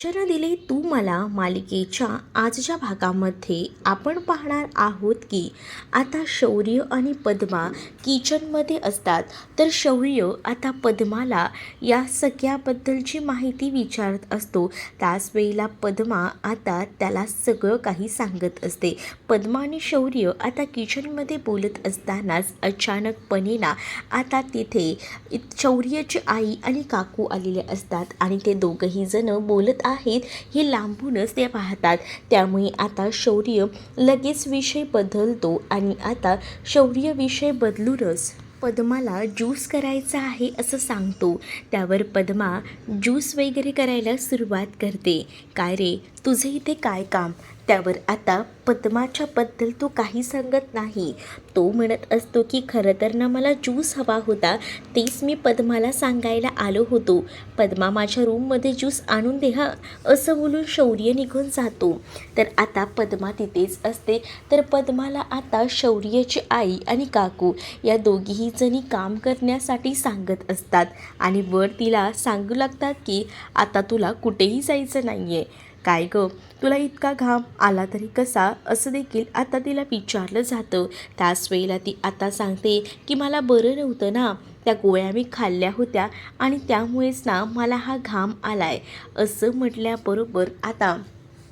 वचन दिले तू मला मालिकेच्या आजच्या भागामध्ये आपण पाहणार आहोत की आता शौर्य आणि पद्मा किचनमध्ये असतात. तर शौर्य आता पद्माला या सगळ्याबद्दलची माहिती विचारत असतो. त्याच वेळेला पद्मा आता त्याला सगळं काही सांगत असते. पद्मा आणि शौर्य आता किचनमध्ये बोलत असतानाच अचानकपणे ना आता तिथे शौर्यची शौर्याची आई आणि काकू आलेले असतात आणि ते दोघंही जण बोलत आहेत हे लांबूनच ते पाहतात. त्यामुळे आता शौर्य लगेच विषय बदलतो आणि आता शौर्य विषय बदलूनच पद्माला ज्यूस करायचा आहे असं सांगतो. त्यावर पद्मा ज्यूस वगैरे करायला सुरुवात करते. काय रे? तुझे इथे काय काम? त्यावर आता पद्माच्याबद्दल तो काही सांगत नाही. तो म्हणत असतो की खरं तर ना मला ज्यूस हवा होता तेच मी पद्माला सांगायला आलो होतो. पद्मा माझ्या रूममध्ये ज्यूस आणून दे हा असं बोलून शौर्य निघून जातो. तर आता पद्मा तिथेच असते. तर पद्माला आता शौर्याची आई आणि काकू या दोघीही जणी काम करण्यासाठी सांगत असतात. आणि वर तिला सांगू लागतात की आता तुला कुठेही जायचं नाही आहे काय गं? तुला इतका घाम आला तरी कसा? असं देखील आता तिला विचारलं जातं. त्याच वेळेला ती आता सांगते की मला बरं नव्हतं ना. त्या गोळ्या मी खाल्ल्या होत्या आणि त्यामुळेच ना मला हा घाम आलाय. असं म्हटल्याबरोबर आता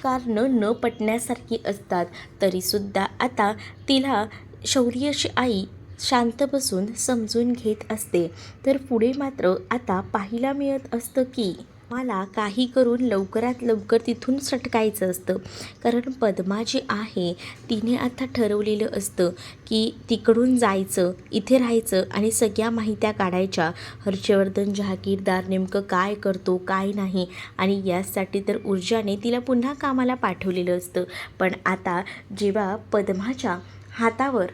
कारणं न पटण्यासारखी असतात. तरीसुद्धा आता तिला शौर्यशी आई शांत बसून समजून घेत असते. तर पुढे मात्र आता पाहायला मिळत असतं की मला काही करून लवकरात लवकर तिथून सटकायचं असतं. कारण पद्मा जी आहे तिने आता ठरवलेलं असतं की तिकडून जायचं इथे राहायचं आणि सगळ्या माहित्या काढायच्या. हर्षवर्धन जहागीरदार नेमकं काय करतो काय नाही आणि यासाठी तर ऊर्जाने तिला पुन्हा कामाला पाठवलेलं असतं. पण आता जेव्हा पद्माच्या हातावर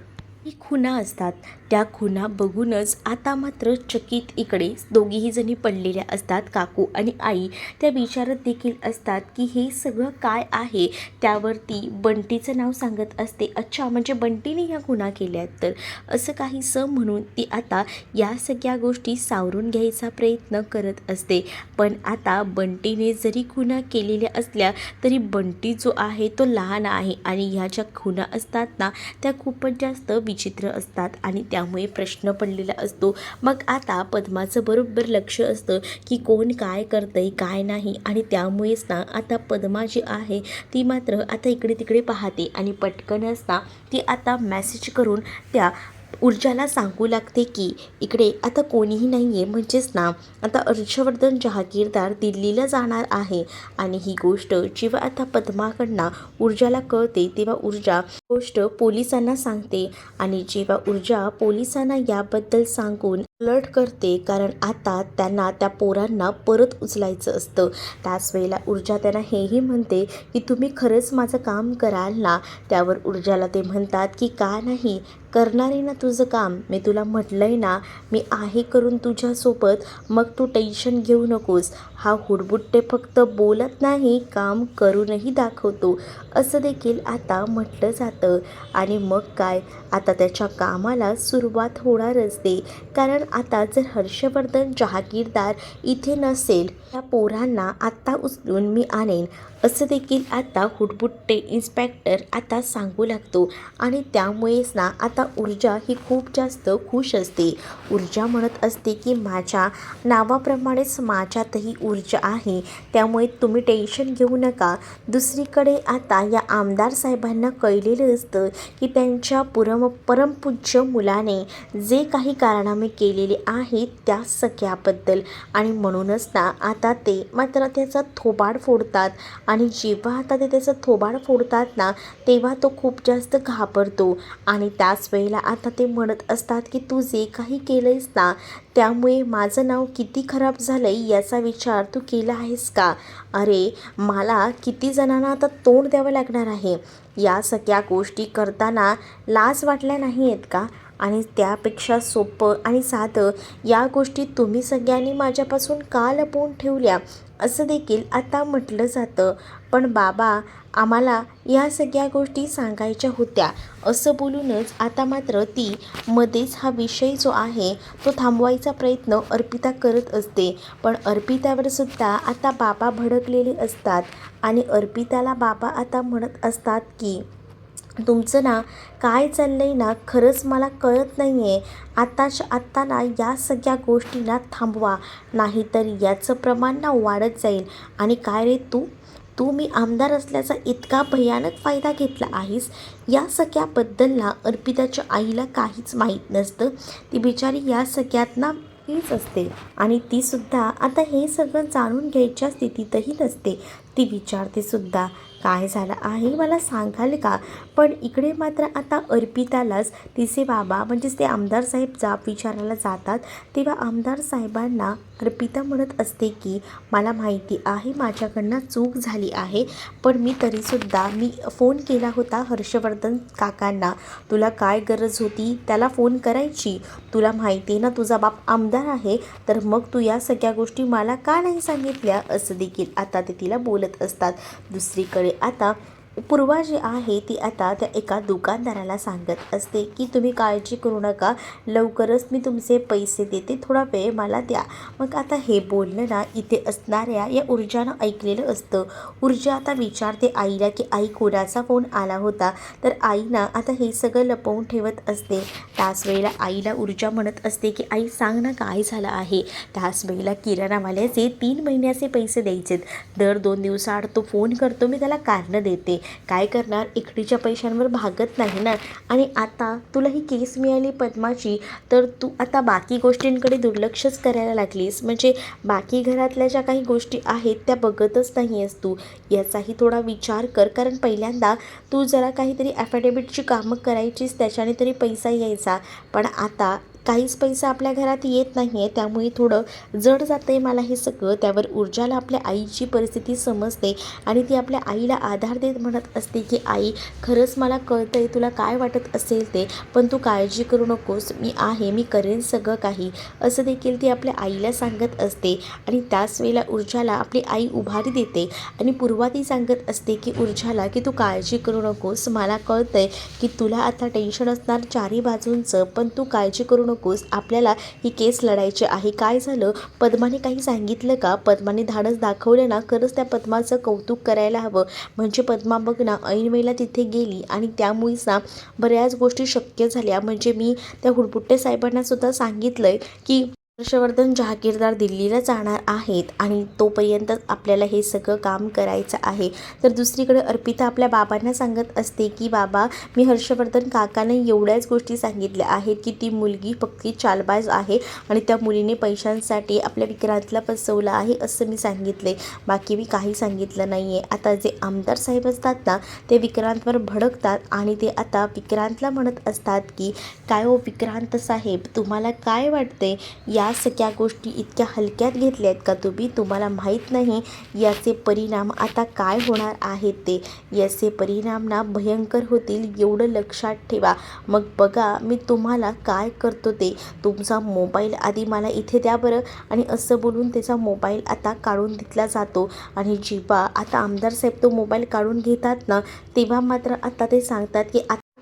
ही खुणा असतात. त्या खुणा बघूनच आता मात्र चकित इकडे दोघीही जणी पडलेल्या असतात काकू आणि आई. त्या विचारत देखील असतात की हे सगळं काय आहे? त्यावरती बंटीचं नाव सांगत असते. अच्छा म्हणजे बंटीने ह्या खुणा केल्या आहेत तर? असं काही स म्हणून ती आता या सगळ्या गोष्टी सावरून घ्यायचा प्रयत्न करत असते. पण आता बंटीने जरी खुणा केलेल्या असल्या तरी बंटी जो आहे तो लहान आहे आणि ह्या ज्या खुणा असतात ना त्या खूपच जास्त विचित्र असतात आणि त्यामुळे प्रश्न पडलेला असतो. मग आता पद्माचं बरोबर लक्ष असतं की कोण काय करतंय काय नाही आणि त्यामुळेच ना आता पद्मा जी आहे ती मात्र आता इकडे तिकडे पाहते आणि पटकन असता ती आता मेसेज करून त्या ऊर्जाला सांगू लागते की इकडे आता कोणीही नाही आहे म्हणजेच ना आता हर्षवर्धन जहागीरदार दिल्लीला जाणार आहे. आणि ही गोष्ट जेव्हा आता पद्माकडनं ऊर्जाला कळते तेव्हा ऊर्जा गोष्ट पोलिसांना सांगते. आणि जेव्हा ऊर्जा पोलिसांना याबद्दल सांगून अलर्ट करते कारण आता त्यांना त्या पोरांना परत उचलायचं असतं. त्याच वेळेला ऊर्जा त्यांना हेही म्हणते की तुम्ही खरंच माझं काम कराल ना? त्यावर ऊर्जाला ते म्हणतात की का नाही? करणार आहे ना तुझं काम. मी तुला म्हटलं आहे ना मी आहे करून तुझ्यासोबत. मग तू टेन्शन घेऊ नकोस. हा हुडबुट्टे फक्त बोलत नाही काम करूनही दाखवतो. असं देखील आता म्हटलं जातं. आणि मग काय? आता त्याच्या कामाला सुरुवात होणारच दे कारण आता जर हर्षवर्धन जहागीरदार इथे नसेल त्या पोरांना आत्ता उचलून मी आणेन. असं देखील आता हुटबुट्टे इन्स्पेक्टर आता सांगू लागतो. आणि त्यामुळेच ना आता ऊर्जा ही खूप जास्त खुश असते. ऊर्जा म्हणत असते की माझ्या नावाप्रमाणेच माझ्यातही ऊर्जा आहे. त्यामुळे तुम्ही टेन्शन घेऊ नका. दुसरीकडे आता या आमदार साहेबांना कळलेलं असतं की त्यांच्या पुरम परमपूज्य मुलाने जे काही कारनामे केलेले आहेत त्या सगळ्याबद्दल. आणि म्हणूनच ना आता ते. मात्र त्याचा थोबाड फोडतात. आणि जेव्हा आता ते त्याचा थोबाड फोडतात ना तेव्हा तो खूप जास्त घाबरतो. आणि त्याच वेळेला आता ते म्हणत असतात की तू जे काही केलंयस ना त्यामुळे माझं नाव किती खराब झालं आहे याचा विचार तू केला आहेस का? अरे मला किती जणांना आता तोंड द्यावं लागणार आहे. या सगळ्या गोष्टी करताना लाज वाटल्या नाही आहेत का? आणि त्यापेक्षा सोपं आणि साधं या गोष्टी तुम्ही सगळ्यांनी माझ्यापासून का लपवून ठेवल्या? असं देखील आता म्हटलं जातं. पण बाबा आम्हाला या सगळ्या गोष्टी सांगायच्या होत्या. असं बोलूनच आता मात्र ती मध्येच हा विषय जो आहे तो थांबवायचा प्रयत्न अर्पिता करत असते. पण अर्पितावर सुद्धा आता बाबा भडकलेले असतात आणि अर्पिताला बाबा आता म्हणत असतात की तुमचं ना काय चाललं आहे ना खरंच मला कळत नाही आहे आत्ताच्या आत्ता ना या सगळ्या गोष्टींना थांबवा. नाहीतर याचं प्रमाण ना वाढत जाईल. आणि काय रे तू? तू मी आमदार असल्याचा इतका भयानक फायदा घेतला आहेस? या सगळ्याबद्दल ना अर्पिताच्या आईला काहीच माहीत नसतं. ती बिचारी या सगळ्यात ना हीच असते. आणि तीसुद्धा आता हे सगळं जाणून घ्यायच्या स्थितीतही नसते. ती विचारते सुद्धा काय झालं आहे? मला सांगाल का? पण इकडे मात्र आता अर्पितालाच तिचे बाबा म्हणजेच ते आमदार साहेब जाब विचारायला जातात. तेव्हा आमदार साहेबांना अर्पिता म्हणत असते की मला माहिती आहे माझ्याकडनं चूक झाली आहे पण मी तरीसुद्धा मी फोन केला होता हर्षवर्धन काकांना. तुला काय गरज होती? त्याला फोन करायची. तुला माहिती आहे ना तुझा बाप आमदार आहे तर मग तू या सगळ्या गोष्टी मला का नाही सांगितल्या? असं देखील आता ते तिला बोलत असतात. दुसरीकडे आता पूर्वा जी आहे ती आता त्या एका दुकानदाराला सांगत असते की तुम्ही काळजी करू नका लवकरच मी तुमचे पैसे देते थोडा वेळ मला द्या. मग आता हे बोलणं ना इथे असणाऱ्या या ऊर्जानं ऐकलेलं असतं. ऊर्जा आता विचारते आईला की आई कोणाचा फोन आला होता? तर आई ना आता हे सगळं लपवून ठेवत असते. त्याच वेळेला आईला ऊर्जा म्हणत असते की आई सांग ना काय झालं आहे? त्याच वेळेला किराणावाल्याचे तीन महिन्याचे पैसे द्यायचेत. दर दोन दिवसाआड तो फोन करतो मी त्याला कारणं देते. काय करणार? इकडीच्या पैशांवर भागत नाही ना. आणि आता तुला ही केस मिळाली पद्माची तर तू आता बाकी गोष्टींकडे दुर्लक्षच करायला लागलीस. म्हणजे बाकी घरातल्या ज्या काही गोष्टी आहेत त्या बघतच नाही आहेस तू. याचाही थोडा विचार कर. कारण पहिल्यांदा तू जरा काहीतरी ॲफिडेविटची कामं करायचीस त्याच्याने तरी पैसा यायचा. पण आता काहीच पैसा आपल्या घरात येत नाही आहे त्यामुळे थोडं जड जातं आहे मला हे सगळं. त्यावर ऊर्जाला आपल्या आईची परिस्थिती समजते आणि ती आपल्या आईला आधार देत म्हणत असते की आई खरंच मला कळतं आहे तुला काय वाटत असेल ते पण तू काळजी करू नकोस. मी आहे मी करेन सगळं काही. असं देखील ती आपल्या आईला सांगत असते आणि त्याच वेळेला ऊर्जाला आपली आई उभारी देते आणि पूर्वा ती सांगत असते की ऊर्जाला की तू काळजी करू नकोस. मला कळतं आहे की तुला आता टेन्शन असणार चारी बाजूंचं पण तू काळजी करू नकोस आपल्याला ही केस लढायची आहे. काय झालं? पद्माने काही सांगितलं का? पद्माने धाडस दाखवलं ना खरंच त्या पद्माचं कौतुक करायला हवं. म्हणजे पद्मा बघ ना ऐनवेळेला तिथे गेली आणि त्यामुळेच ना बऱ्याच गोष्टी शक्य झाल्या. म्हणजे मी त्या हुडपुट्टे साहेबांना सुद्धा सांगितलं आहे की हर्षवर्धन जहागीरदार दिल्लीला जाणार आहेत आणि तोपर्यंत आपल्याला हे सगळं काम करायचं आहे. तर दुसरीकडे अर्पिता आपल्या बाबांना सांगत असते की बाबा मी हर्षवर्धन काकाने एवढ्याच गोष्टी सांगितल्या आहेत की ती मुलगी फक्त चालबाज आहे आणि त्या मुलीने पैशांसाठी आपल्या विक्रांतला फसवलं आहे असं मी सांगितले बाकी मी काही सांगितलं नाही आहे आता जे आमदार साहेब असतात ना ते विक्रांतवर भडकतात आणि ते आता विक्रांतला म्हणत असतात की काय हो विक्रांत साहेब तुम्हाला काय वाटते या या सगळ्या गोष्टी इतक्या हलक्यात घेतल्या आहेत का तुम्ही? तुम्हाला माहीत नाही याचे परिणाम आता काय होणार आहेत ते. याचे परिणाम ना भयंकर होतील एवढं लक्षात ठेवा. मग बघा मी तुम्हाला काय करतो ते. तुमचा मोबाईल आधी मला इथे द्या बरं. आणि असं बोलून त्याचा मोबाईल आता काढून घेतला जातो. आणि जेव्हा आता आमदार साहेब तो मोबाईल काढून घेतात ना तेव्हा मात्र आता ते सांगतात की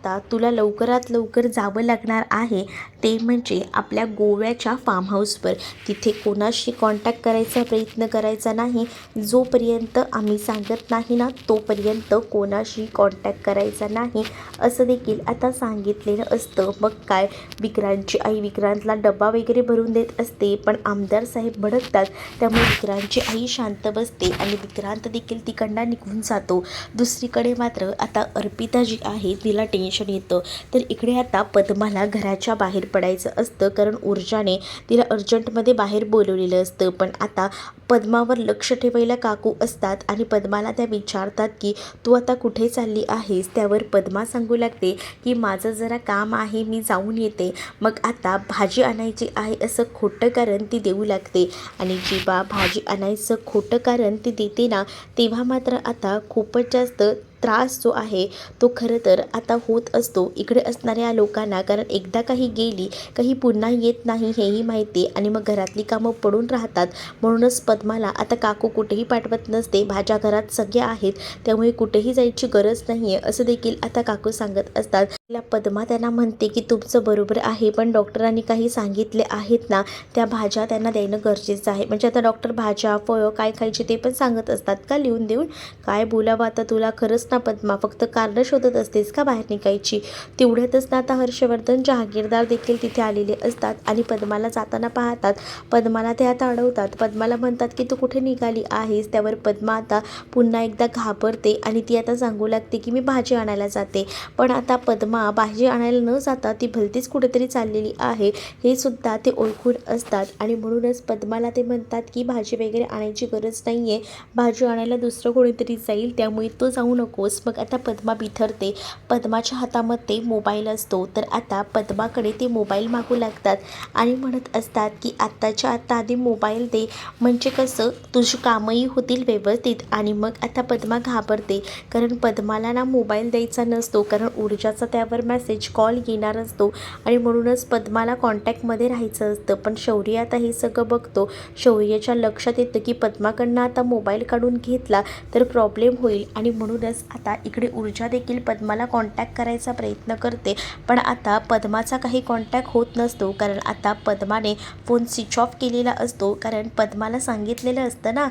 आता तुला लवकरात लवकर जावं लागणार आहे. ते म्हणजे आपल्या गोव्याच्या फार्म हाऊसवर तिथे कोणाशी कॉन्टॅक्ट करायचा प्रयत्न करायचा नाही. जोपर्यंत आम्ही सांगत नाही ना तोपर्यंत कोणाशी कॉन्टॅक्ट करायचा नाही. असं देखील आता सांगितलेलं असतं. मग काय? विक्रांतची आई विक्रांतला डबा वगैरे भरून देत असते पण आमदार साहेब भडकतात. त्यामुळे विक्रांतची आई शांत बसते आणि विक्रांत देखील तिकडनं निघून जातो. दुसरीकडे मात्र आता अर्पिता जी आहे तिला टेन्शन येतं. तर इकडे आता पद्माला घराच्या बाहेर पडायचं असतं कारण ऊर्जाने तिला अर्जंटमध्ये बाहेर बोलवलेलं असतं. पण आता पद्मावर लक्ष ठेवायला काकू असतात आणि पद्माला त्या विचारतात की तू आता कुठे चालली आहेस? त्यावर पद्मा सांगू लागते की माझं जरा काम आहे मी जाऊन येते. मग आता भाजी आणायची आहे असं खोटं कारण ती देऊ लागते. आणि जेव्हा भाजी आणायचं खोटं कारण ती देते ना तेव्हा मात्र आता खूपच जास्त त्रास जो आहे तो खरं तर आता होत असतो. इकडे असणाऱ्या लोकांना कारण एकदा काही गेली काही पुन्हा येत नाही हेही माहिती आणि मग घरातली कामं पडून राहतात. म्हणूनच पद्माला आता काकू कुठेही पाठवत नसते. भाज्या घरात सगळ्या आहेत. त्यामुळे कुठेही जायची गरज नाही आहे असं देखील आता काकू सांगत असतात. तिला पद्मा त्यांना म्हणते की तुमचं बरोबर आहे पण डॉक्टरांनी काही सांगितले आहेत ना त्या भाज्या त्यांना देणं गरजेचं आहे. म्हणजे आता डॉक्टर भाज्या फळं काय खायचे ते पण सांगत असतात का लिहून देऊन? काय बोलावं आता तुला? खरंच ना पद्मा फक्त कारणं शोधत असतेस का बाहेर निघायची? तेवढ्यातच ना आता हर्षवर्धन जहागीरदार देखील तिथे आलेले असतात आणि पद्माला जाताना पाहतात. पद्माला ते आता अडवतात. पद्माला म्हणतात की तू कुठे निघाली आहेस? त्यावर पद्मा आता पुन्हा एकदा घाबरते आणि ती आता सांगू लागते की मी भाजी आणायला जाते. पण आता पद्मा भाजी आणायला न जाता ती भलतीच कुठेतरी चाललेली आहे हे सुद्धा ते ओळखून असतात. आणि म्हणूनच पद्माला ते म्हणतात की भाजी वगैरे आणायची गरज नाही आहे भाजी आणायला दुसरं कोणीतरी जाईल त्यामुळे तो जाऊ नको. नकोस. मग आता पद्मा बिथरते. पद्माच्या हातामध्ये मोबाईल असतो. तर आता पद्माकडे ते मोबाईल मागू लागतात आणि म्हणत असतात की आत्ताच्या आत्ता आधी मोबाईल दे. म्हणजे कसं? तुझी कामंही होतील व्यवस्थित. आणि मग आता पद्मा घाबरते. कारण पद्माला ना मोबाईल द्यायचा नसतो. कारण ऊर्जाचा त्यावर मेसेज कॉल येणार असतो. आणि म्हणूनच पद्माला कॉन्टॅक्टमध्ये राहायचं असतं. पण शौर्य आता हे सगळं बघतो. शौर्याच्या लक्षात येतं की पद्माकडनं आता मोबाईल काढून घेतला तर प्रॉब्लेम होईल. आणि म्हणूनच आता इकडे ऊर्जा देखील पद्माला कॉन्टॅक्ट करायचा प्रयत्न करते. पण आता पद्माचा काही कॉन्टॅक्ट होत नसतो कारण आता पद्माने फोन स्विच ऑफ केलेला असतो. कारण पद्माला सांगितलेलं असतं ना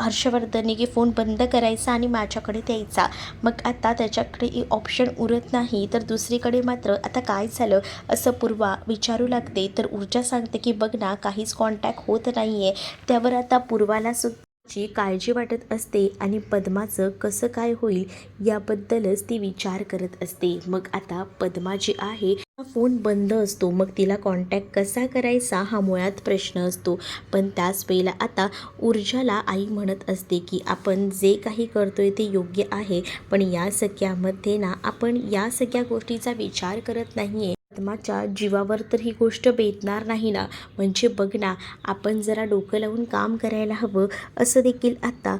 हर्षवर्धनने की फोन बंद करायचा आणि माझ्याकडे द्यायचा. मग आता त्याच्याकडे ऑप्शन उरत नाही तर दुसरीकडे मात्र आता काय झालं असं पूर्वा विचारू लागते. तर ऊर्जा सांगते की बघ ना काहीच कॉन्टॅक्ट होत नाही आहे त्यावर आता पूर्वाला सुद्धा ची काळजी वाटत असते आणि पद्माचं कसं काय होईल याबद्दलच ती विचार करत असते. मग आता पद्मा जी आहे फोन बंद असतो मग तिला कॉन्टॅक्ट कसा करायचा हा मुळात प्रश्न असतो. पण त्याच वेळेला आता ऊर्जाला आई म्हणत असते की आपण जे काही करतोय ते योग्य आहे पण या सगळ्यामध्ये ना आपण या सगळ्या गोष्टीचा विचार करत नाही आहे पद्माच्या जीवावर तर ही गोष्ट बेतणार नाही ना. म्हणजे बघ ना आपण जरा डोकं लावून काम करायला हवं असं देखील आता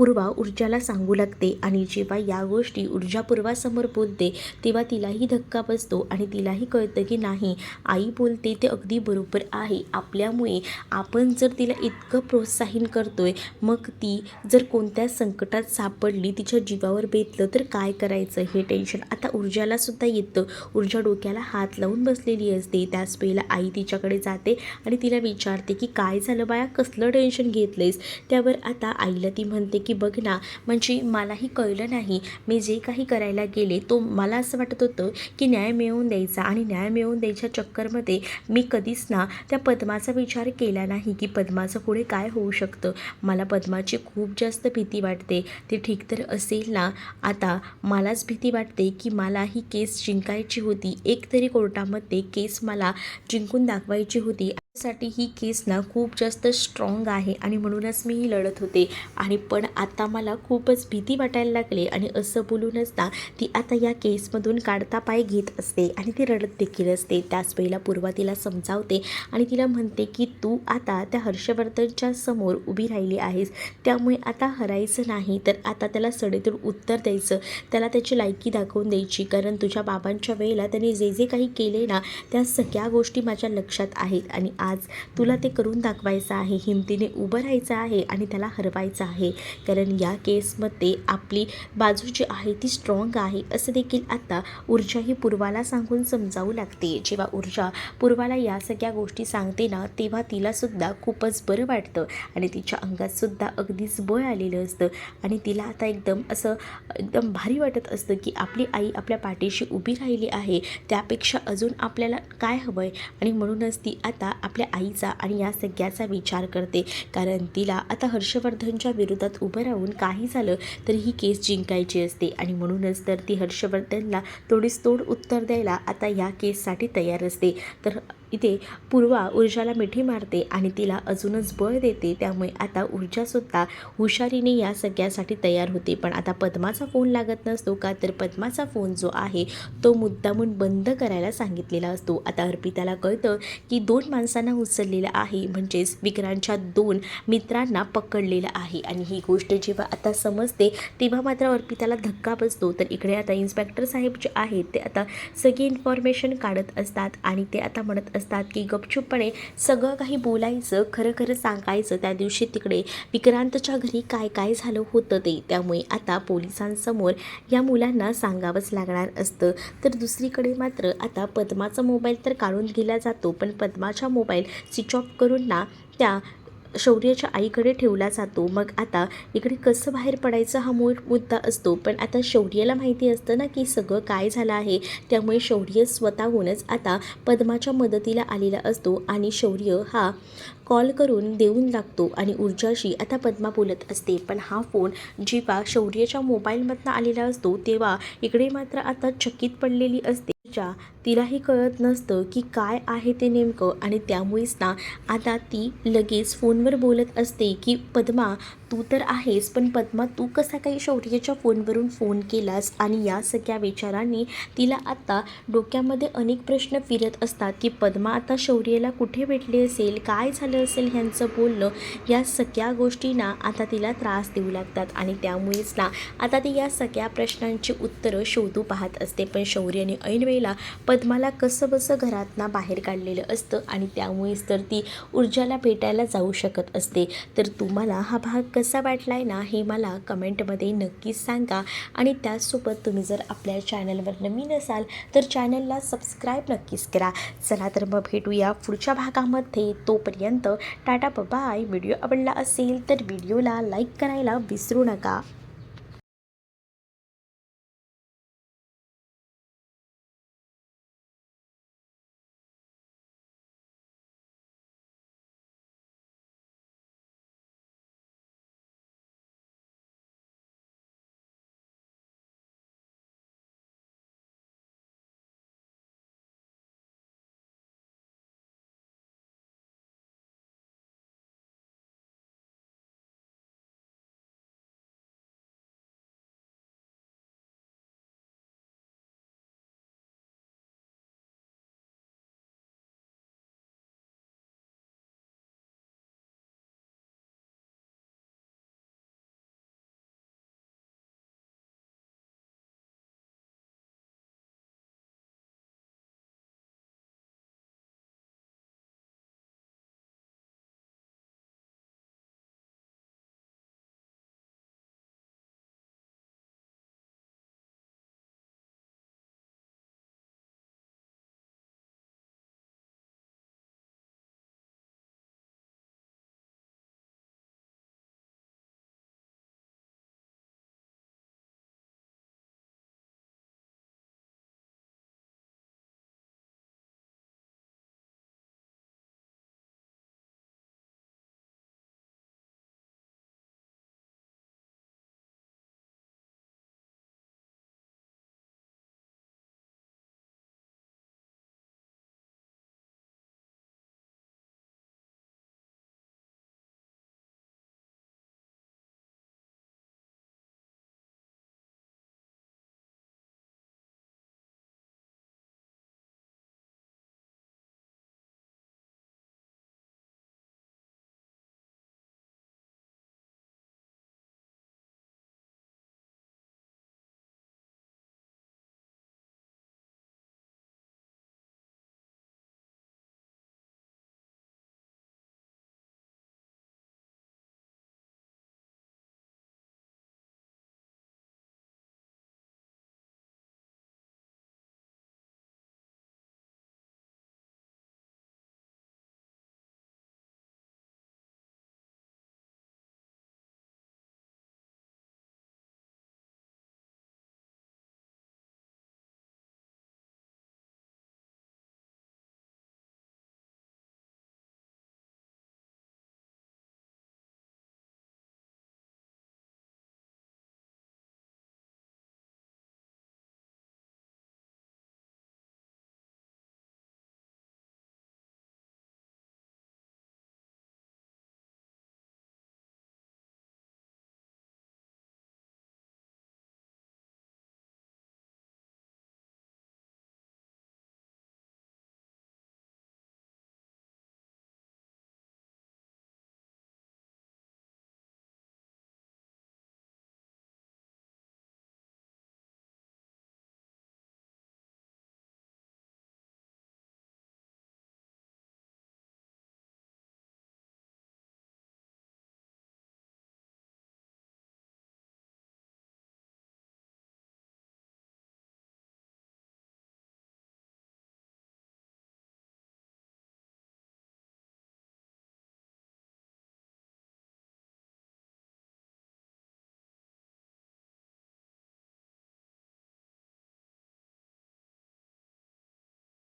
पूर्वा ऊर्जाला सांगू लागते आणि जेव्हा या गोष्टी ऊर्जा पूर्वासमोर बोलते तेव्हा तिलाही धक्का बसतो आणि तिलाही कळतं की नाही आई बोलते ते अगदी बरोबर आहे. आपल्यामुळे आपण जर तिला इतकं प्रोत्साहन करतोय मग ती जर कोणत्या संकटात सापडली तिच्या जीवावर बेतलं तर काय करायचं? हे टेन्शन आता ऊर्जाला सुद्धा येतं. ऊर्जा डोक्याला हात लावून बसलेली असते. त्याच वेळेला आई तिच्याकडे जाते आणि तिला विचारते की काय झालं बाया कसलं टेन्शन घेतलंयस? त्यावर आता आईला ती म्हणते की की बघ ना म्हणजे मलाही कळलं नाही. मी जे काही करायला गेले तो मला असं वाटत होतं की न्याय मिळवून द्यायचा आणि न्याय मिळवून द्यायच्या चक्करमध्ये मी कधीच ना त्या पद्माचा विचार केला नाही की पद्माचं पुढे काय होऊ शकतं. मला पद्माची खूप जास्त भीती वाटते. ते ठीक तर असेल ना? आता मलाच भीती वाटते की मला ही केस जिंकायची होती. एक तरी कोर्टामध्ये केस मला जिंकून दाखवायची होती. साठी ही केस ना खूप जास्त स्ट्रॉंग आहे आणि म्हणूनच मी ही लढत होते. आणि पण आता मला खूपच भीती वाटायला लागले आणि असं बोलूनच ना ती आता या केसमधून काढता पाय घेत असते आणि ती रडत देखील असते. त्याच वेळेला पूर्वा तिला समजावते आणि तिला म्हणते की तू आता त्या हर्षवर्धनच्या समोर उभी राहिली आहेस. त्यामुळे आता हरायचं नाही तर आता त्याला सडेतून उत्तर द्यायचं. त्याला त्याची लायकी दाखवून द्यायची. कारण तुझ्या बाबांच्या वेळेला त्यांनी जे जे काही केले ना त्या सगळ्या गोष्टी माझ्या लक्षात आहेत आणि आज तुला ते करून दाखवायचं आहे. हिमतीने उभं राहायचं आहे आणि त्याला हरवायचं आहे. कारण या केसमध्ये आपली बाजू जी आहे ती स्ट्रॉंग आहे. असं देखील आता ऊर्जा ही पूर्वाला सांगून समजावू लागते. जेव्हा ऊर्जा पूर्वाला या सगळ्या गोष्टी सांगते ना तेव्हा तिलासुद्धा खूपच बरं वाटतं. आणि तिच्या अंगातसुद्धा अगदीच बळ आलेलं असतं. आणि तिला आता एकदम असं एकदम भारी वाटत असतं की आपली आई आपल्या पाठीशी उभी राहिली आहे. त्यापेक्षा अजून आपल्याला काय हवं आहे आणि म्हणूनच ती आता आपल्या आईचा आणि या सगळ्याचा विचार करते. कारण तिला आता हर्षवर्धनच्या विरोधात उभं राहून काही झालं तर ही केस जिंकायची असते. आणि म्हणूनच तर ती हर्षवर्धनला तोडीस तोड उत्तर द्यायला आता या केससाठी तयार असते. तर इथे पूर्वा ऊर्जाला मिठी मारते आणि तिला अजूनच बळ देते त्यामुळे आता ऊर्जासुद्धा हुशारीने या सगळ्यासाठी तयार होते. पण आता पद्माचा फोन लागत नसतो का? तर पद्माचा फोन जो आहे तो मुद्दामून बंद करायला सांगितलेला असतो. आता अर्पिताला कळतं की दोन माणसांना उचललेलं आहे म्हणजेच विक्रांतच्या दोन मित्रांना पकडलेलं आहे. आणि ही गोष्ट जेव्हा आता समजते तेव्हा मात्र अर्पिताला धक्का बसतो. तर इकडे आता इन्स्पेक्टर साहेब जे आहेत ते आता सगळी इन्फॉर्मेशन काढत असतात आणि ते आता म्हणत असतात असतात की गपचूपपणे सगळं काही बोलायचं खरं खरं सांगायचं त्या दिवशी तिकडे विक्रांतच्या घरी काय काय झालं होतं ते. त्यामुळे आता पोलिसांसमोर या मुलांना सांगावंच लागणार असतं. तर दुसरीकडे मात्र आता पद्माचा मोबाईल तर काढून दिला जातो पण पद्माचा मोबाईल स्विच ऑफ करून ना त्या शौर्याच्या आईकडे ठेवला जातो. मग आता इकडे कसं बाहेर पडायचं हा मूळ मुद्दा असतो. पण आता शौर्याला माहिती असतं ना की सगळं काय झालं आहे. त्यामुळे शौर्य स्वतःहूनच आता पद्माच्या मदतीला आलेला असतो आणि शौर्य हा कॉल करून देऊन लागतो आणि ऊर्जाशी आता पद्मा बोलत असते. पण हा फोन जेव्हा शौर्याच्या मोबाईलमधनं आलेला असतो तेव्हा इकडे मात्र आता चकित पडलेली असते. ऊर्जा तिलाही कळत नसतं की काय आहे ते नेमकं आणि त्यामुळेच ना आता ती लगेच फोनवर बोलत असते की पद्मा तू तर आहेस पण पद्मा तू कसा काही शौर्याच्या फोनवरून फोन केलास आणि या सगळ्या विचारांनी तिला आता डोक्यामध्ये अनेक प्रश्न फिरत असतात की पद्मा आता शौर्याला कुठे भेटली असेल? काय झालं असेल ह्यांचं बोलणं? या सगळ्या गोष्टींना आता तिला त्रास देऊ लागतात आणि त्यामुळेच ना आता ती या सगळ्या प्रश्नांची उत्तरं शोधू पाहत असते. पण शौर्याने ऐनवेळेला पद्माला कसं बसं घरातना बाहेर काढलेलं असतं आणि त्यामुळेच तर ती ऊर्जाला भेटायला जाऊ शकत असते. तर तुम्हाला हा भाग कसा वाटला आहे ना हे मला कमेंटमध्ये नक्कीच सांगा. आणि त्याचसोबत तुम्ही जर आपल्या चॅनलवर नवीन असाल तर चॅनलला सबस्क्राईब नक्कीच करा. चला तर मग भेटूया पुढच्या भागामध्ये. तोपर्यंत टाटा बाय. व्हिडिओ आवडला असेल तर व्हिडिओला लाईक करायला विसरू नका.